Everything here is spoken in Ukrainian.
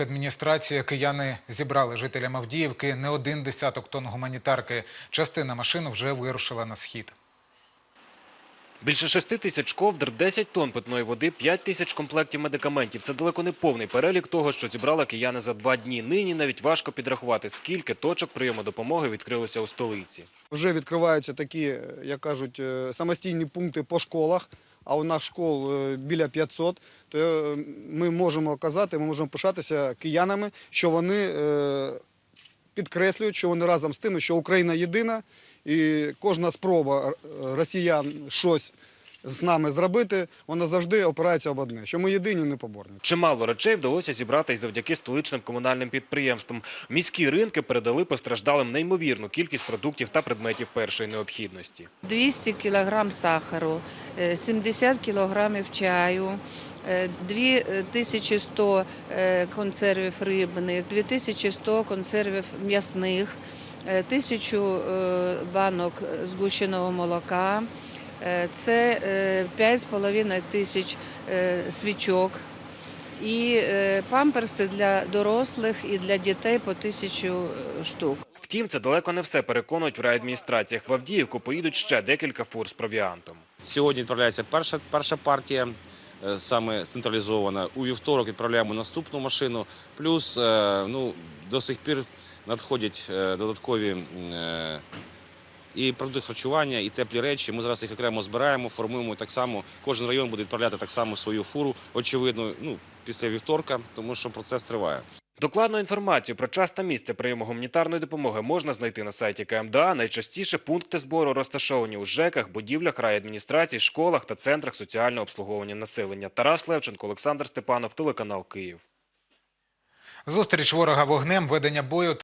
райдержадміністрації кияни зібрали жителям Авдіївки не один десяток тонн гуманітарки. Частина машин вже вирушила на схід. Більше 6 тисяч ковдр, 10 тонн питної води, 5 тисяч комплектів медикаментів. Це далеко не повний перелік того, що зібрали кияни за два дні. Нині навіть важко підрахувати, скільки точок прийому допомоги відкрилося у столиці. Вже відкриваються такі, як кажуть, е, самостійні пункти по школах. А у нас школ е, біля 500, то е, ми можемо казати, ми можемо пишатися киянами, що вони е, підкреслюють, що вони разом з тими, що Україна єдина, і кожна спроба росіян щось з нами зробити, вона завжди опирається об одне, що ми єдині, непоборні. Чимало речей вдалося зібрати і завдяки столичним комунальним підприємствам. Міські ринки передали постраждалим неймовірну кількість продуктів та предметів першої необхідності. 200 кілограм сахару, е, 70 кілограмів чаю, е, 2100 е, консервів рибних, 2100 консервів м'ясних, е, 1000 е, банок згущеного молока. Е, Це е, 5,5 тисяч е, свічок і е, памперси для дорослих і для дітей по тисячу е, штук. Втім, це далеко не все, переконують в райадміністраціях. В Авдіївку поїдуть ще декілька фур з провіантом. Сьогодні відправляється перша, перша партія, е, саме централізована. У вівторок відправляємо наступну машину. Плюс е, ну, до сих пір надходять е, додаткові е, і продукти харчування, і теплі речі. Ми зараз їх окремо збираємо, формуємо так само. Кожен район буде відправляти так само свою фуру, очевидно, ну, після вівторка, тому що процес триває. Докладну інформацію про час та місце прийому гуманітарної допомоги можна знайти на сайті КМДА. Найчастіше пункти збору розташовані у ЖЕКах, будівлях райадміністрацій, школах та центрах соціального обслуговування населення. Тарас Левченко, Олександр Степанов, телеканал Київ. Зустріч ворога вогнем, ведення бою